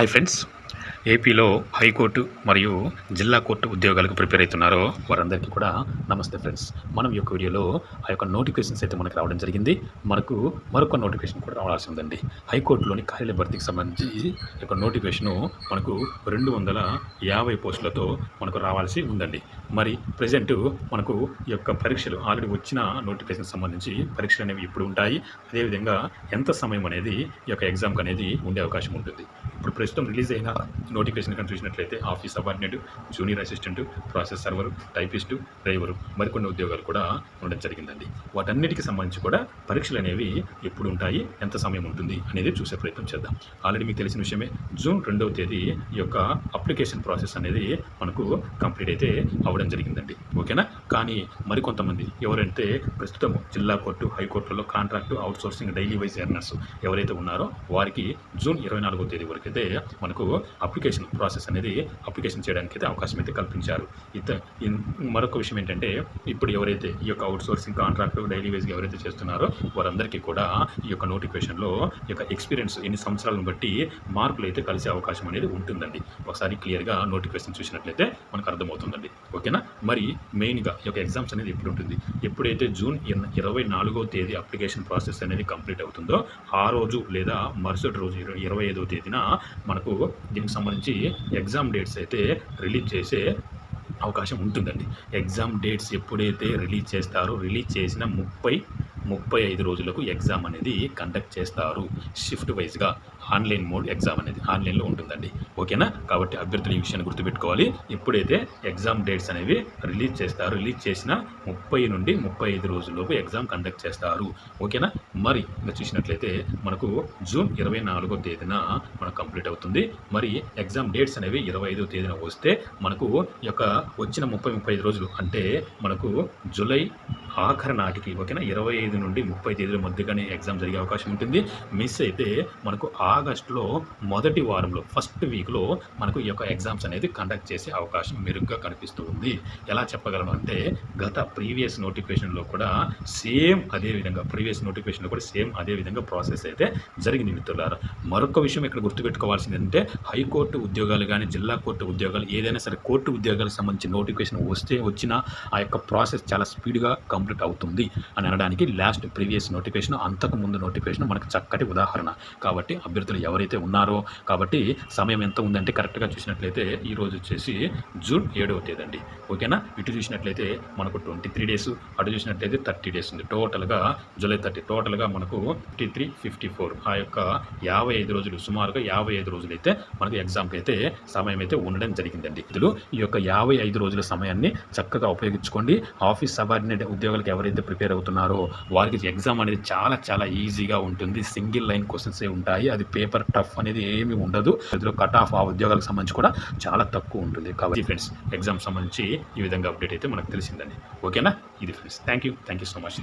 Hi friends. ఏపీలో high court మరియు జిల్లా కోర్టు ఉద్యోగాలకు ప్రిపేర్ అవుతున్నారో వారందరికీ కూడా నమస్తే ఫ్రెండ్స్. మనం ఈ యొక్క వీడియోలో ఆ యొక్క నోటిఫికేషన్స్ అయితే మనకు రావడం జరిగింది. మనకు మరొక నోటిఫికేషన్ కూడా రావాల్సి ఉందండి. హైకోర్టులోని కార్యాలయ భర్తీకి సంబంధించి యొక్క నోటిఫికేషను మనకు రెండు వందల యాభై పోస్టులతో మనకు రావాల్సి ఉందండి. మరి ప్రజెంట్ మనకు ఈ యొక్క పరీక్షలు ఆల్రెడీ వచ్చిన నోటిఫికేషన్ సంబంధించి పరీక్షలు అనేవి ఇప్పుడు ఉంటాయి. అదేవిధంగా ఎంత సమయం అనేది ఈ యొక్క ఎగ్జామ్కి అనేది ఉండే అవకాశం ఉంటుంది. ఇప్పుడు ప్రస్తుతం రిలీజ్ అయిన నోటిఫికేషన్ కనుక చూసినట్లయితే office subordinate junior assistant process server typist driver మరికొన్ని ఉద్యోగాలు కూడా ఉండడం జరిగిందండి. వాటన్నిటికి సంబంధించి కూడా పరీక్షలు అనేవి ఎప్పుడు ఉంటాయి ఎంత సమయం ఉంటుంది అనేది చూసే ప్రయత్నం చేద్దాం. ఆల్రెడీ మీకు తెలిసిన విషయమే జూన్ రెండవ తేదీ ఈ యొక్క అప్లికేషన్ ప్రాసెస్ అనేది మనకు కంప్లీట్ అయితే అవ్వడం జరిగిందండి. ఓకేనా? కానీ మరికొంతమంది. ఎవరైతే ప్రస్తుతం జిల్లా కోర్టు హైకోర్టులో contract outsourcing daily wage earners ఎవరైతే ఉన్నారో వారికి జూన్ ఇరవై నాలుగో తేదీ వరకు అయితే మనకు అప్లికేషన్ ప్రాసెస్ అనేది అప్లికేషన్ చేయడానికి అయితే అవకాశం అయితే కల్పించారు. ఇత మరొక విషయం ఏంటంటే ఇప్పుడు ఎవరైతే ఈ యొక్క అవుట్ సోర్సింగ్ డైలీ వైజ్గా ఎవరైతే చేస్తున్నారో వారందరికీ కూడా ఈ యొక్క నోటిఫికేషన్లో ఈ యొక్క ఎక్స్పీరియన్స్ ఎన్ని సంవత్సరాలను బట్టి మార్కులు అయితే కలిసే అవకాశం అనేది ఉంటుందండి. ఒకసారి క్లియర్గా నోటిఫికేషన్ చూసినట్లయితే మనకు అర్థమవుతుందండి. ఓకేనా? మరి మెయిన్గా ఈ యొక్క ఎగ్జామ్స్ అనేది ఎప్పుడు ఉంటుంది ఎప్పుడైతే జూన్ ఇరవై నాలుగో తేదీ అప్లికేషన్ ప్రాసెస్ అనేది కంప్లీట్ అవుతుందో ఆ రోజు లేదా మరుసటి రోజు ఇరవై ఐదో తేదీన మనకు దీనికి సంబంధించి ఎగ్జామ్ డేట్స్ అయితే రిలీజ్ చేసే అవకాశం ఉంటుందండి. ఎగ్జామ్ డేట్స్ ఎప్పుడైతే రిలీజ్ చేస్తారో రిలీజ్ చేసిన ముప్పై ముప్పై ఐదు రోజులకు ఎగ్జామ్ అనేది కండక్ట్ చేస్తారు. షిఫ్ట్ వైజ్గా ఆన్లైన్ మోడ్ ఎగ్జామ్ అనేది ఆన్లైన్లో ఉంటుందండి. ఓకేనా? కాబట్టి అభ్యర్థులు ఈ విషయాన్ని గుర్తుపెట్టుకోవాలి. ఎప్పుడైతే ఎగ్జామ్ డేట్స్ అనేవి రిలీజ్ చేస్తారు. రిలీజ్ చేసిన ముప్పై నుండి ముప్పై ఐదు రోజుల్లోపు ఎగ్జామ్ కండక్ట్ చేస్తారు. ఓకేనా? మరి ఇంకా చూసినట్లయితే మనకు జూన్ ఇరవై నాలుగో తేదీన మనకు కంప్లీట్ అవుతుంది. మరి ఎగ్జామ్ డేట్స్ అనేవి ఇరవై ఐదో తేదీన వస్తే మనకు ఈ యొక్క వచ్చిన ముప్పై ముప్పై ఐదు రోజులు అంటే మనకు జూలై ఆఖరి నాటికి ఓకేనా? ఇరవై ఐదు నుండి ముప్పై తేదీల మధ్యగానే ఎగ్జామ్ జరిగే అవకాశం ఉంటుంది. మిస్ అయితే మనకు ఆగస్టులో మొదటి వారంలో ఫస్ట్ వీక్లో మనకు ఈ యొక్క ఎగ్జామ్స్ అనేది కండక్ట్ చేసే అవకాశం మెరుగ్గా కనిపిస్తూ ఉంది. ఎలా చెప్పగలను అంటే గత ప్రీవియస్ నోటిఫికేషన్లో కూడా సేమ్ అదే విధంగా ప్రీవియస్ నోటిఫికేషన్లో కూడా సేమ్ అదే విధంగా ప్రాసెస్ అయితే జరిగింది మిత్రులారా. మరొక విషయం ఇక్కడ గుర్తుపెట్టుకోవాల్సింది ఏంటంటే హైకోర్టు ఉద్యోగాలు కానీ జిల్లా కోర్టు ఉద్యోగాలు ఏదైనా సరే కోర్టు ఉద్యోగాలకు సంబంధించి నోటిఫికేషన్ వస్తే వచ్చిన ఆ యొక్క ప్రాసెస్ చాలా స్పీడ్గా కంప్లీట్ అవుతుంది అని అనడానికి లాస్ట్ ప్రీవియస్ నోటిఫికేషన్ అంతకు ముందు నోటిఫికేషన్ మనకు చక్కటి ఉదాహరణ. కాబట్టి అభ్యర్థులు ఎవరైతే ఉన్నారో కాబట్టి సమయం ఎంత ఉందంటే కరెక్ట్గా చూసినట్లయితే ఈ రోజు వచ్చేసి జూన్ ఏడవ తేదండి. ఓకేనా? ఇటు చూసినట్లయితే మనకు ట్వంటీ త్రీ డేస్ అటు చూసినట్లయితే థర్టీ డేస్ ఉంది. టోటల్గా జూలై థర్టీ టోటల్గా మనకు ఫిఫ్టీ త్రీ ఫిఫ్టీ ఫోర్ ఆ యొక్క యాభై ఐదు రోజులు సుమారుగా యాభై ఐదు రోజులు అయితే మనకు ఎగ్జామ్కి అయితే సమయం అయితే ఉండడం జరిగిందండి. ఇందులో ఈ యొక్క యాభై ఐదు రోజుల సమయాన్ని చక్కగా ఉపయోగించుకోండి. ఆఫీస్ సబార్డినేట్ ఉద్యోగాలకు ఎవరైతే ప్రిపేర్ అవుతున్నారో వారికి ఎగ్జామ్ అనేది చాలా చాలా ఈజీగా ఉంటుంది. సింగిల్ లైన్ క్వశ్చన్సే ఉంటాయి. అది పేపర్ టఫ్ అనేది ఏమి ఉండదు. ఇందులో కట్ ఆఫ్ ఆ ఉద్యోగాలకు సంబంధించి కూడా చాలా తక్కువ ఉంటుంది. కాబట్టి ఫ్రెండ్స్ ఎగ్జామ్ సంబంధించి ఈ విధంగా అప్డేట్ అయితే మనకు తెలిసిందండి. ఓకేనా? ఇది friends. Thank you thank you so much.